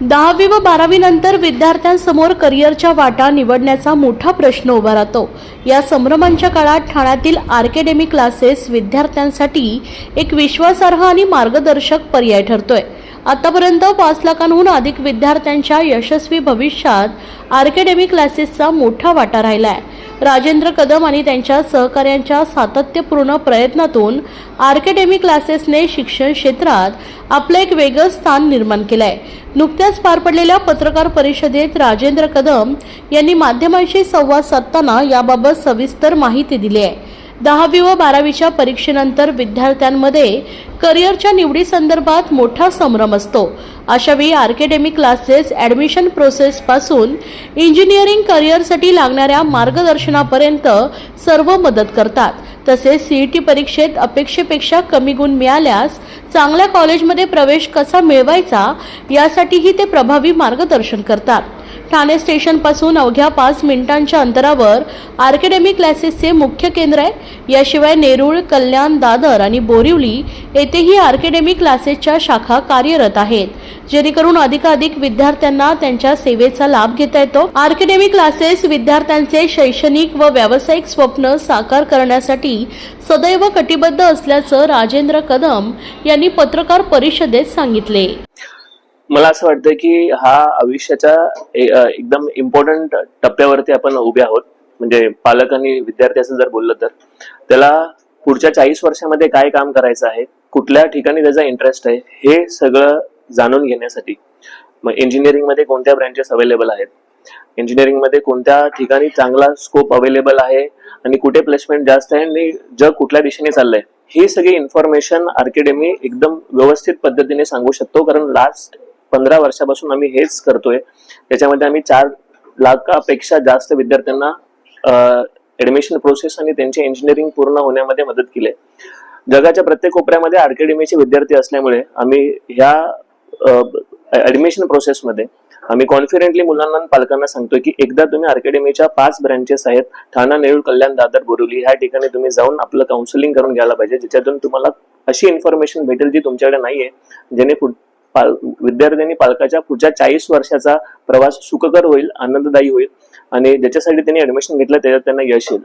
दहावी व बारावी नंतर विद्यार्थ्यांसमोर करिअरच्या वाटा निवडण्याचा मोठा प्रश्न उभा राहतो. या संभ्रमांच्या काळात ठाण्यातील आर्केडेमी क्लासेस विद्यार्थ्यांसाठी एक विश्वासार्ह आणि मार्गदर्शक पर्याय ठरतोय. आतापर्यंत पाच लाखांहून अधिक विद्यार्थ्यांच्या यशस्वी भविष्यात आर्केडेमी क्लासेसचा मोठा वाटा राहिला आहे राजेंद्र कदम आणि त्यांच्या सहकाऱ्यांच्या सातत्यपूर्ण प्रयत्नातून आर्केडेमी क्लासेसने शिक्षण क्षेत्रात आपलं एक वेगळं स्थान निर्माण केलं आहे नुकत्याच पार पडलेल्या पत्रकार परिषदेत राजेंद्र कदम यांनी माध्यमांशी संवाद साधताना याबाबत सविस्तर माहिती दिली आहे दहावी व बारावीच्या परीक्षेनंतर विद्यार्थ्यांमध्ये करिअरच्या निवडीसंदर्भात मोठा संभ्रम असतो. अशावेळी आर्केडेमी क्लासेस ॲडमिशन प्रोसेसपासून इंजिनिअरिंग करिअरसाठी लागणाऱ्या मार्गदर्शनापर्यंत सर्व मदत करतात. तसेच सी ई टी परीक्षेत अपेक्षेपेक्षा कमी गुण मिळाल्यास चांगल्या कॉलेजमध्ये प्रवेश कसा मिळवायचा यासाठीही ते प्रभावी मार्गदर्शन करतात. ठाणे स्टेशनपासून अवघ्या पाच मिनिटांच्या अंतरावर आर्केडेमी क्लासेसचे मुख्य केंद्र आहे. याशिवाय नेरूळ कल्याण दादर आणि बोरिवली येथेही आर्केडेमी क्लासेसच्या शाखा कार्यरत आहेत. जेणेकरून अधिकाधिक विद्यार्थ्यांना त्यांच्या सेवेचा लाभ घेता येतो. आर्केडेमी क्लासेस विद्यार्थ्यांचे शैक्षणिक व व्यावसायिक स्वप्न साकार करण्यासाठी सदैव कटिबद्ध असल्याचं राजेंद्र कदम यांनी पत्रकार परिषदेत सांगितले. मला असं वाटतं की हा आयुष्याच्या ए- एकदम इम्पॉर्टंट टप्प्यावरती आपण उभे आहोत. म्हणजे पालक आणि विद्यार्थी असं जर बोललं तर. त्याला पुढच्या चाळीस वर्षामध्ये काय काम करायचं आहे कुठल्या ठिकाणी त्याचा इंटरेस्ट आहे हे सगळं जाणून घेण्यासाठी. मग इंजिनिअरिंगमध्ये कोणत्या ब्रँचेस अवेलेबल आहेत? इंजिनिअरिंगमध्ये कोणत्या ठिकाणी चांगला स्कोप अवेलेबल आहे? आणि कुठे प्लेसमेंट जास्त आहे आणि जग कुठल्या दिशेने चाललंय? ही सगळी इन्फॉर्मेशन आर्किडेमी एकदम व्यवस्थित पद्धतीने सांगू शकतो. कारण लास्ट पंधरा वर्षापासून आम्ही हेच करतोय त्याच्यामध्ये आम्ही चार लाखापेक्षा जास्त विद्यार्थ्यांना ऍडमिशन प्रोसेस आणि त्यांचे इंजिनिअरिंग पूर्ण होण्यामध्ये मदत केली आहे. जगाच्या प्रत्येक कोपऱ्यामध्ये आर्केडेमीचे विद्यार्थी असल्यामुळे आम्ही ह्या ऍडमिशन प्रोसेसमध्ये आम्ही कॉन्फिडेंटली मुलांना आणि पालकांना सांगतोय की एकदा तुम्ही आर्केडेमीच्या पाच ब्रँचेस आहेत ठाणा नेरूळ कल्याण दादर बोरिवली ह्या ठिकाणी तुम्ही जाऊन आपलं काउन्सिलिंग करून घ्यायला पाहिजे ज्याच्यातून तुम्हाला अशी इन्फॉर्मेशन भेटेल जी तुमच्याकडे नाहीये जेणे पाल विद्यार्थ्यांनी पालकाच्या पुढच्या चाळीस वर्षाचा प्रवास सुखकर होईल आनंददायी होईल आणि ज्याच्यासाठी त्यांनी ऍडमिशन घेतलं त्याच्यात त्यांना यश येईल.